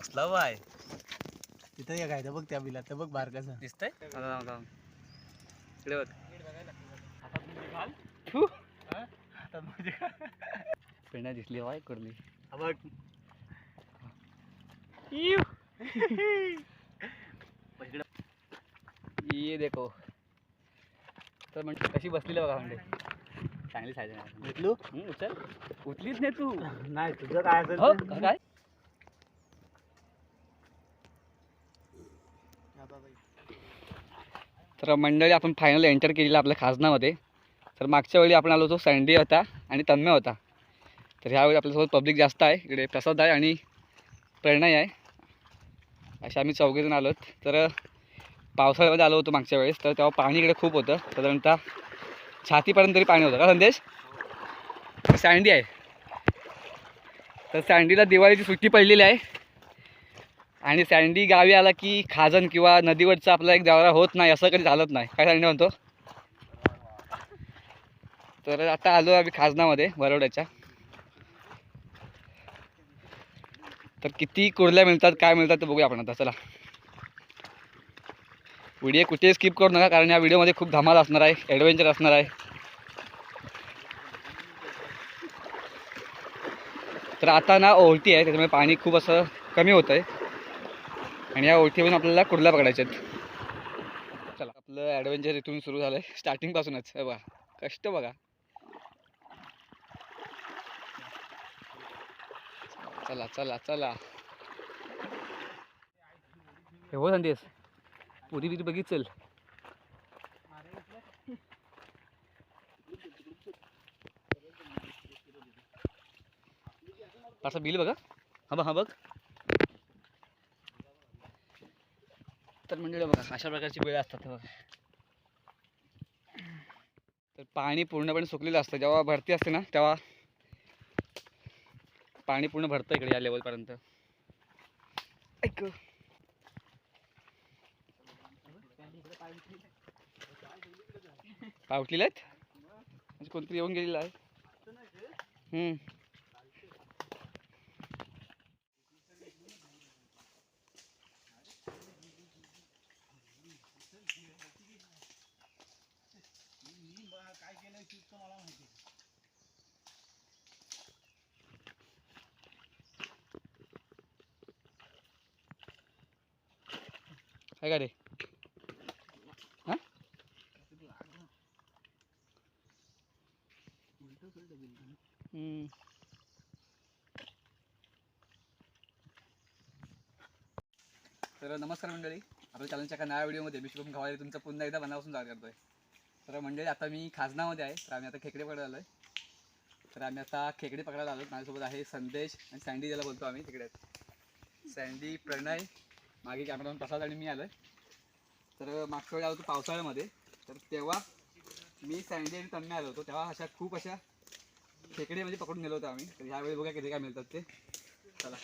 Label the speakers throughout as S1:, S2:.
S1: कसला बाय.
S2: तिथं एक आहे बघ त्या बिलात तर बघ बारकाचं
S1: दिसतंय. इकडे दिसली वाय करली
S2: हा बघ.
S1: ये देखो. तर म्हणजे कशी बसलेली बघा म्हणजे. चांगली साईज आहे.
S2: भेटलो?
S1: हम्म, उचल उचलीच नाही तू.
S2: नाही तुझं काय असेल
S1: हो
S2: ते.
S1: काय? तर मंडळी आपण फायनल एंटर केलेलं आपल्या खाजनामध्ये तर मागच्या वेळी आपण आलो होतो सँडी होता आणि तन्मय होता. तर ह्यावेळी आपल्यासोबत पब्लिक जास्त आहे. इकडे प्रसाद आहे आणि प्रेरणाही आहे. असे आम्ही चौघेजण आलोत. तर पावसाळ्यामध्ये आलो होतो मागच्या वेळेस. तर तेव्हा पाणी इकडे खूप होतं. साधारणतः छातीपर्यंत तरी पाणी होतं. का संदेश? सँडी आहे. तर सँडीला दिवाळीची सुट्टी पडलेली आहे. आणि सँडी गावी आला की खाजन किंवा नदीवरचा आपला एक दौरा होत नाही असं कधी चालत नाही. काय सँडी म्हणतो? तर आता आलो आम्ही खाजनामध्ये वरवड्याच्या. तर किती कुर्ल्या मिळतात काय मिळतात ते बघूया आपण आता चला. व्हिडिओ कुठे स्किप करू नका कारण या व्हिडिओमध्ये खूप धमाल असणार आहे ॲडव्हेंचर असणार आहे. तर आता ना ओळटी आहे त्याच्यामुळे पाणी खूप असं कमी होतं आहे आणि या ओळखीवरून आपल्याला कुर्ला पकडायच्या आहेत? चला आपलं ॲडव्हेंचर इथून सुरू झालं आहे स्टार्टिंगपासूनच बघा कष्ट बघा. चला चला चला. हे हो संदेश. पुरी बिरी बघित चल असं बिल बघा. हा बघ हा बघ. तर म्हणजे बघा अशा प्रकारची वेळ असतात बघा. तर पाणी पूर्णपणे सुकलेलं असतं. जेव्हा भरती असते ना तेव्हा पाणी पूर्ण भरतं इकडे या लेवलपर्यंत ऐक. पावटलेले आहेत? म्हणजे कोणतरी येऊन गेलेलं आहे. काय का रे? तर नमस्कार मंडळी. आपल्या चॅनलच्या एका नव्या व्हिडिओमध्ये मी शुभम घावारी तुमचं पुन्हा एकदा मनापासून स्वागत करतोय. तर मंडळी आता मी खाजनामध्ये आहे. तर आम्ही आता खेकडे पकडायला आलो आहे तर आम्ही आता खेकडे पकडायला आलो माझ्यासोबत आहे संदेश आणि सँडी ज्याला बोलतो आम्ही तिकडे. सँडी प्रणय मागे कॅमेरामॅन प्रसाद आणि मी आलो आहे तर मागच्या वेळी आलो होतो पावसाळ्यामध्ये. तर तेव्हा मी सँडी आणि तन्मे आलो होतो. तेव्हा अशा खूप अशा खेकडे म्हणजे पकडून गेलो होतो आम्ही. तर ह्यावेळी बघा किती काय मिळतात ते. चला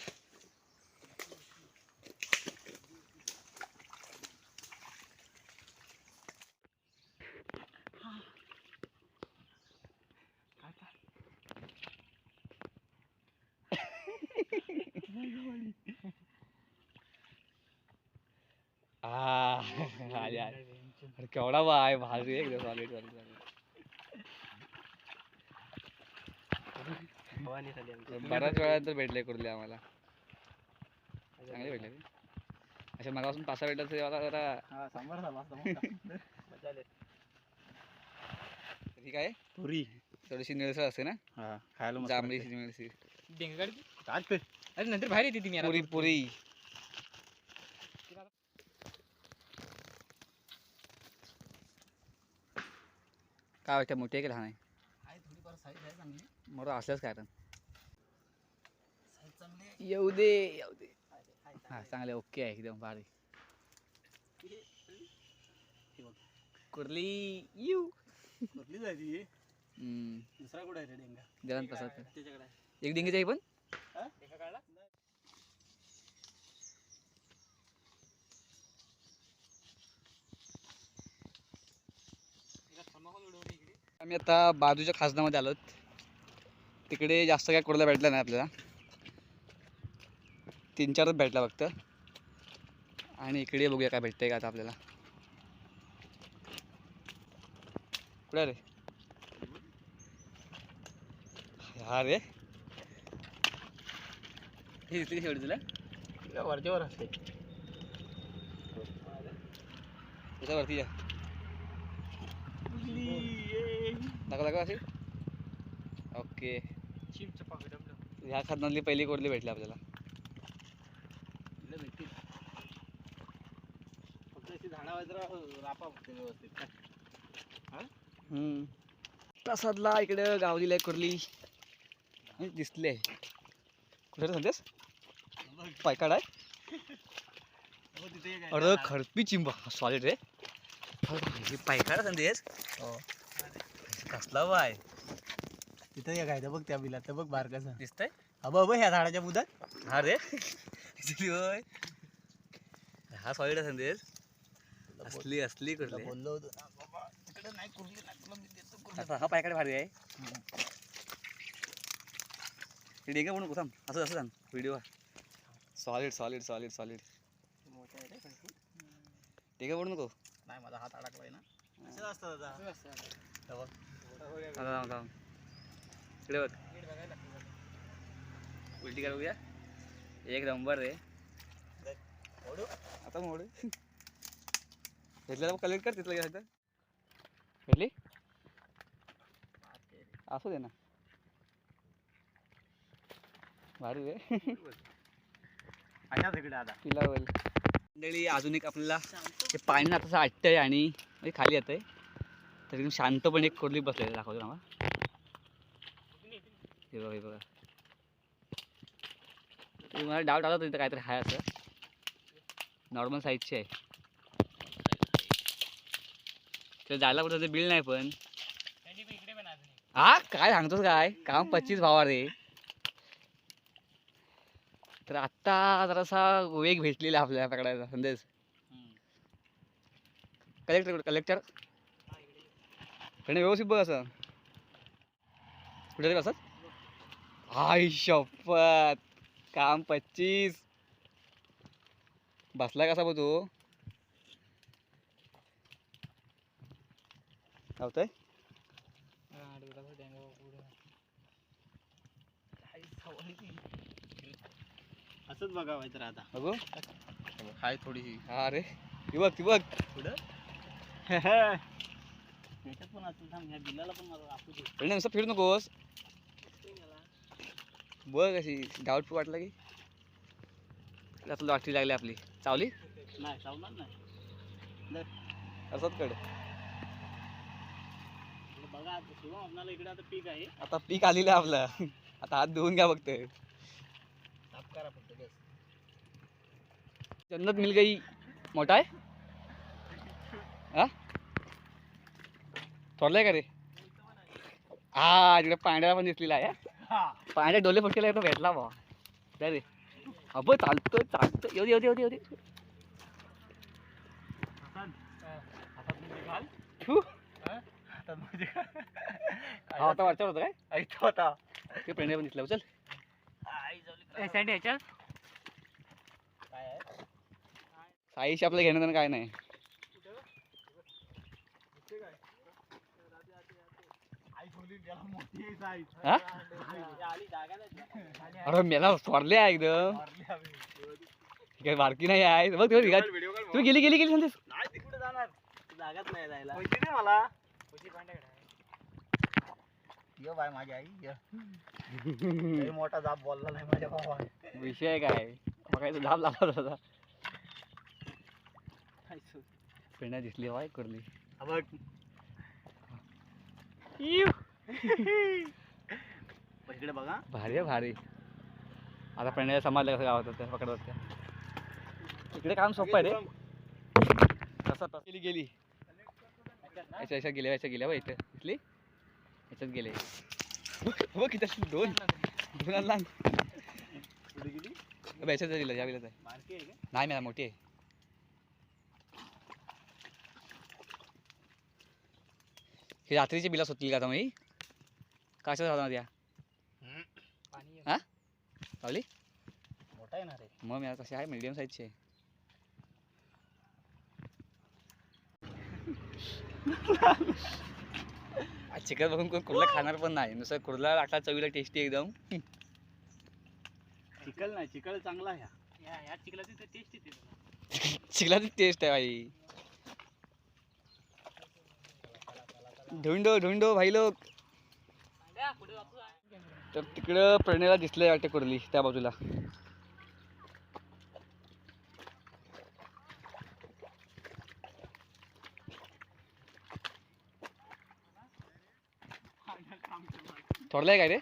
S1: आ आले आले अरे केवढा बा आहे भारी आहे एकदम सॉलिड बऱ्याच वेळा तर भेटले कुर्ले आम्हाला. चांगले भेटले. मगापासून पाच सहा भेटलं तरी आता जरा
S2: हा.
S1: ठीक आहे.
S2: पुरी.
S1: थोडीशी निळसर असते ना?
S2: हा खायला
S1: जांभळी. निळसी
S2: पे.
S3: अरे नंतर बाहेर येते ती मी
S1: पुरी पुरी. काय वाटतं मोठी आहे की लहान आहे?
S3: थोडीफार साईज आहे चांगली.
S1: असल्यास काय कारण
S3: साईज चांगली
S1: येऊ दे येऊ दे. हा चांगले ओके आहे एकदम भारी. कुर्ली यू.
S2: कुठली जायची
S1: हम्म,
S2: दुसरा कुठे आहे रे डेंगा?
S1: जलन प्रसाद.
S2: त्याच्याकडे आहे.
S1: एक डिंगीची आहे पण?
S2: हा?
S1: आम्ही आता बाजूच्या खाजनामध्ये आलोत तिकडे जास्त काय कुर्ला भेटला नाही आपल्याला. तीन चारच भेटला फक्त. आणि इकडे बघूया काय भेटतंय का आता आपल्याला. कुठे रे? हा रे. हे दिसली शेवटी तुला
S2: वरच्यावर असते.
S1: त्याच्यावरती या दाखवा दाखवा असे ओके. ह्या खाद्यातली पहिली कोरली भेटली आपल्याला.
S2: फक्त अशी झाडावर रापा फक्त व्यवस्थित.
S1: हम्म. प्रसादला इकडं गावलीला एक कुर्ली. दिसले कुठे सांगतेस पायकाड आहे?
S2: हो, तिथे एक आहे.
S1: अरे खरपी चिंबा. सॉलिड रे हे पायकाड सांगतेस
S2: हो.
S1: कसला बाय
S2: तिथे एक आहे ते बघ त्या बिलात ते बघ बार कसं.
S1: दिसतंय?
S2: हा बघ ह्या झाडाच्या बुधात
S1: हा रे. होय. हा सॉलिड सांगतेस असली असली कुर्ली
S2: बोललो होतो ना, बाबा, तिकडे नाही कुर्ली नाही तुला मी देतो कुर्ली.
S1: आता हा पायकाड भारी आहे. हे डेंगा म्हणून थांब. असं असं सांग. Video solid solid solid solid. डेंगा म्हणू नको.
S2: नाही माझा हात अडकलाय ना. असंच असतं दादा.
S1: थांब, थांब. इकडे बघ. उलटी करू घ्या एक नंबर रे? आता मोड. घेतलं कलेक्ट कर तिथलं घ्यायचं. भेटली असू दे ना. भारी रे.
S2: अशाच इकडे आता.
S1: तिला बोल मंडळी अजून एक आपल्याला ते पाणी ना तसं आटतंय आणि खाली येतंय. तर एकदम शांतपणे एक कोरली बसलेली दाखवतो ना हे बघा हे बघा. मला डाऊट आला होता तिथं काहीतरी आहे असं. नॉर्मल साईजची आहे. तर जायला कुठं ते बिल नाही पण. हा? काय सांगतोस काय? काम पच्चीस भावा रे तर आत्ता जरासा वेग भेटलेला आपल्याला पकडायचा संदेश कलेक्टर कलेक्टर पण व्यवस्थित बघ असं. कुठे रे बसत आई शपथ. काम पच्चीस. बसला कसा बघ तू? लावतोय
S2: असंच बघावं तर आता.
S1: बघू.
S2: हाय थोडीशी.
S1: हा रे ती बघ ती बघ.
S2: पुढं पण
S1: नुसतं फिरू नकोस. बघ कशी डाऊट वाटलं की. आपलं वाटली लागली आपली. चावली?
S2: नाही चावणार नाही.
S1: असंच कड.
S2: बघा आता शिवम आपल्याला इकडे आता पीक आहे.
S1: आता पीक आलेलं आहे आपलं. आता हात धुवून घ्या फक्त.
S2: साफ करा फक्त
S1: जन्नत मिल गई. मोठा आहे? हा? थोडलाय का रे? हा तिकडे पांढऱ्या पण दिसलेला आहे हा. पांढऱ्या डोले फटकेला तो भेटला बा रे. अब चालतोय चालतोय. येऊ दे येऊ दे येऊ दे येऊ दे. फू.
S2: आता
S1: हा आता वरच्यावर होतं काय?
S2: ऐकतो आता
S1: ते प्रेंड्या पण दिसल्या चल.
S2: आई जाऊली
S3: ह्याच्यात
S2: काय आहे?
S1: साईशी आपलं घेणं काय नाही. हा? अरे मेला आहे एकदम. काही बारकी नाही आहे बघ तेव्हा निघा
S2: व्हिडिओ काढ
S1: तू गेली गेली गेली, संदेश।
S2: तिकडे मला ये आई ये मोठा जाप बोलला नाही भावा
S1: विषय काय बघायचं धाप लागला होता पेंड्या दिसली
S2: इकडे बघा.
S1: भारी आहे भारी. आता पेंड्या समाजला कसं गावात होत्या पकडत होत्या. इकडे काम सोपं आहे रे. तसा तसा गेली गेली. याच्या याच्या गेल्या याच्या गेल्या बा इथं. इथली? याच्यात गेले. बघ किती दोन. दोन आणला.
S2: गेली?
S1: याच्यात दिलं या
S2: का?
S1: नाही मला मोठी आहे. हे रात्रीचे बिलास होतील का आता मी कशाच राहणार त्या
S3: पाणी
S1: हा? लावली
S2: मोठा मोठा आहे. ना रे
S1: मग मी कसे आहे? मीडियम साईजचे चिकन बघून कोण कुर्ला खाणार पण नाही. नुसतं कुर्ला टाकला चवीला टेस्टी एकदम.
S2: चिकल नाही चिकल चांगला आहे.
S3: या या चिखलाची टेस्ट येते त्याला.
S1: चिकलाची टेस्ट आहे भाई ढुंडो ढुंडो भाई लोक
S3: द्या, पुढे वापरू आहे.
S1: तर तिकडं प्रणयला दिसलंय वाटते कुर्ली त्या बाजूला. थोडलाय काय रे?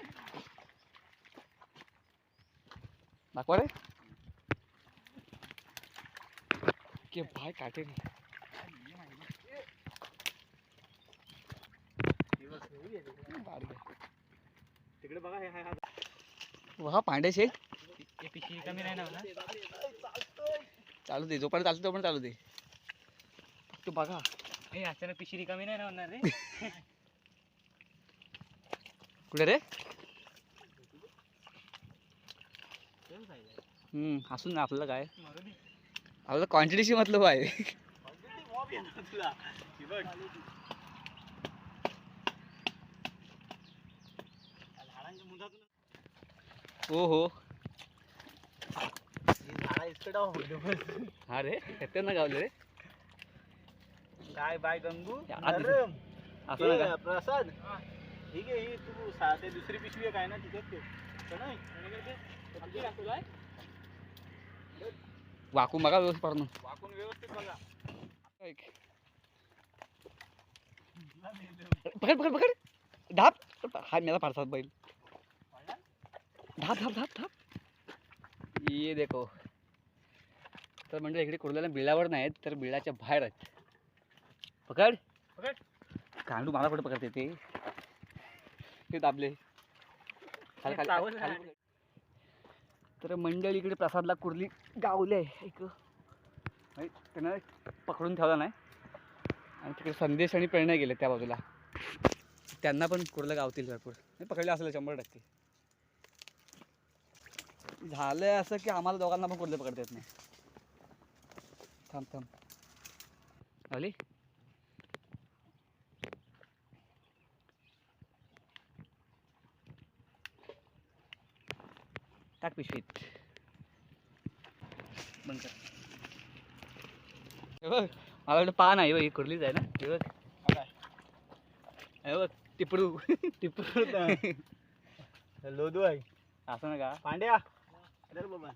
S1: दाखवा रे. के भाई काटे
S2: तिकडे बघा हे हा
S1: वा पांडे
S3: ते पिशवी कमी नाही ना.
S1: चालू दे जोपर्यंत चालतो तोपर्यंत चालू दे. फक्त बघा.
S3: ए अचानक पिशवी कमी नाही ना होणार रे?
S1: कुठे रे? हम्म असून ना आपल्याला काय. आपल्याला क्वांटिटीशी मतलब आहे
S2: तुला हे बघ झाडांच्या मुधातून
S1: हो. हो
S2: हे.
S1: हा खतरनाक गावले रे.
S2: काय बाय गंगू. नरम.
S1: असं नका.
S2: हे, प्रसाद. ठीक आहे ही तू सा- ते दुसरी पिशवी आहे काय ना. तर नाही
S3: तुला आहे?
S1: वाकून बघा व्यवस्थित.
S2: वाकून व्यवस्थित बघा.
S1: पकड पकड पकड. धाप. हा मेला फारसात बैल. धाप धाप धाप धाप. ये देखो. तर म्हणजे इकडे कुर्ल्याला बिळावर नाहीत तर बिळाच्या बाहेर आहेत. पकड.
S2: पकड.
S1: कांडू मला कुठे पकडते ते? ते दाबले. खाली खाली
S3: चावल
S1: खाली-
S3: नाही.
S1: तर मंडळी इकडे प्रसादला कुर्ली गावले. नाही, त्यानं पकडून ठेवला नाही. आणि तिकडे संदेश आणि प्रेरणा गेले त्या बाजूला. त्यांना पण कुर्लं गावतील भरपूर. पकडले असेल शंभर टक्के. झालंय असं की आम्हाला दोघांना पण कुर्ले पकडता येत नाही. थांब थांब. आली टाक पिशवीत. बंद कर. हे बघ मला वाटतं पान आहे बघ ही कुर्लीच आहे ना? हे बघ? हे बघ टिपरू
S2: टिपरू लोदू आहे.
S1: असं ना का
S2: पांड्या. अरे बाबा.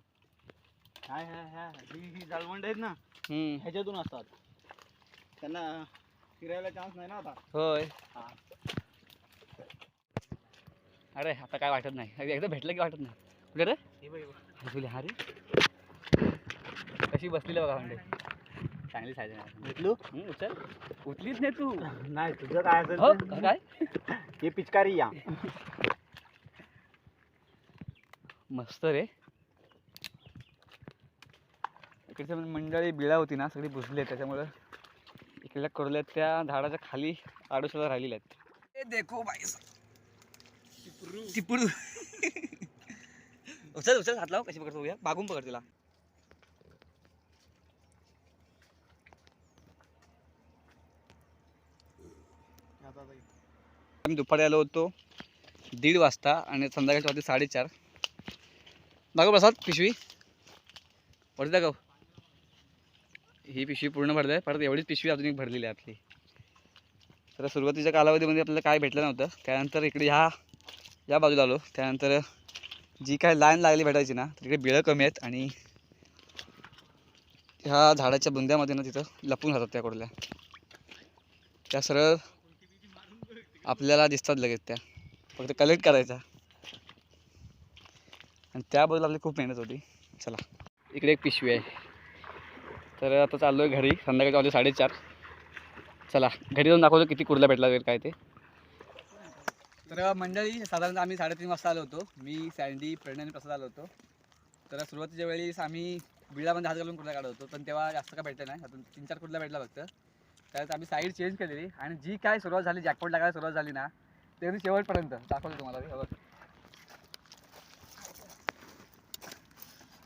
S2: हाय हाय हाय. ही ही जाळवंड आहेत ना
S1: हम्म.
S2: ह्याच्यातून असतात. त्यांना फिरायला चान्स नाही ना आता.
S1: होय.
S2: हा.
S1: अरे आता काय वाटत नाही. एकदा भेटलं की वाटत नाही. कुठे रे?
S2: हे बघ, हे बघ.
S1: हा रे. कशी बसलेली बघा म्हणजे चांगली साईज आहे.
S2: भेटलो?
S1: हम्म, उचल. उचलीच नाही तू.
S2: नाही तुझं काय असेल
S1: हो
S2: ते.
S1: काय?
S2: हे पिचकारी या.
S1: मस्त रे. इकडच्या म्हणजे मंडळी बिळा होती ना सगळी बुजली आहेत त्याच्यामुळं इकडल्या कडल्या त्या झाडाच्या खाली आडोशाला राहिलेल्या आहेत. ए देखो भाई टिपरू. उचल उचल हात कशी पकडतो या बागून पकड तिला. आम्ही दुपारी आलो होतो दीड वाजता आणि संध्याकाळच्या वाजते साडेचार. दाखव प्रसाद पिशवी. वरती दाखव. ही पिशवी पूर्ण भरली आहे. परत एवढीच पिशवी अजून एक भरलेली आहे आपली तर सुरुवातीच्या कालावधीमध्ये आपल्याला काय भेटलं नव्हतं. त्यानंतर इकडे ह्या या बाजूला आलो. त्यानंतर जी काय लाईन लागली भेटायची ना तिकडे बिळं कमी आहेत आणि ह्या झाडाच्या बुंद्यामध्ये ना तिथं लपून राहतात त्या कुठल्या. त्या सरळ आपल्याला दिसतात लगेच त्या. फक्त कलेक्ट करायचा. आणि त्या बाजूला आपली खूप मेहनत होती. चला. इकडे एक पिशवी आहे. तर आता चाललो आहे घरी. संध्याकाळी वाजले साडेचार. चला घरी जाऊन दाखवतो किती कुर्ला भेटला वगैरे काय ते. तर मंडळी साधारणतः आम्ही साडेतीन वाजता आलो होतो. मी सँडी प्रणय प्रसाद आलो होतो. तर सुरुवातीच्या वेळेस आम्ही बिळामध्ये हात घालून कुर्ला काढत होतो. पण तेव्हा जास्त काय भेटलं नाही. आता तीन चार कुर्ला भेटला फक्त. त्यात आम्ही साईड चेंज केलेली. आणि जी काय सुरुवात झाली जॅकपॉट लागायला सुरुवात झाली ना ते शेवटपर्यंत. दाखवलं तुम्हाला हे बघ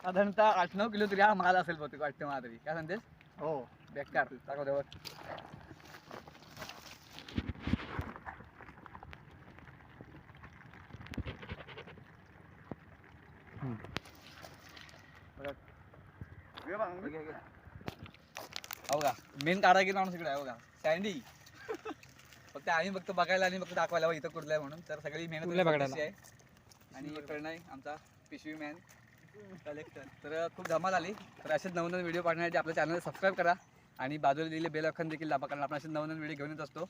S1: साधारणतः आठ नऊ किलो तरी हा माल असेल बहुतेक वाटतं मला तरी. काय सांगतेस
S2: हो.
S1: बेकार. दाखव देवर हो का मेन कारागीर माणूस इकडे आहे हो का सँडी फक्त आम्ही फक्त बघायला आणि फक्त दाखवायला हवं इथं कुठलं आहे म्हणून. तर सगळी मेहनत? आहे आणि प्रणय आमचा पिशवी मॅन कलेक्टर. तर खूप धमाल आली. तर असेच नवनवीन व्हिडिओ पाहण्यासाठी आपल्या चॅनल सबस्क्राईब करा आणि बाजूला दिलेले बेल अखन देखील दाबा कारण आपण असेच नवनवीन व्हिडिओ घेऊन येत असतो.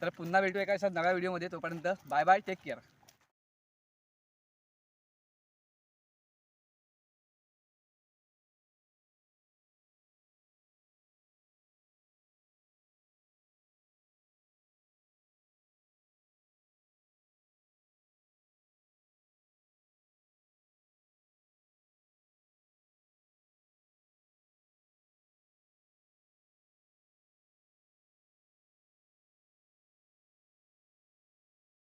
S1: तर पुन्हा भेटू एका अशा नव्या व्हिडिओमध्ये. तोपर्यंत बाय बाय टेक केअर.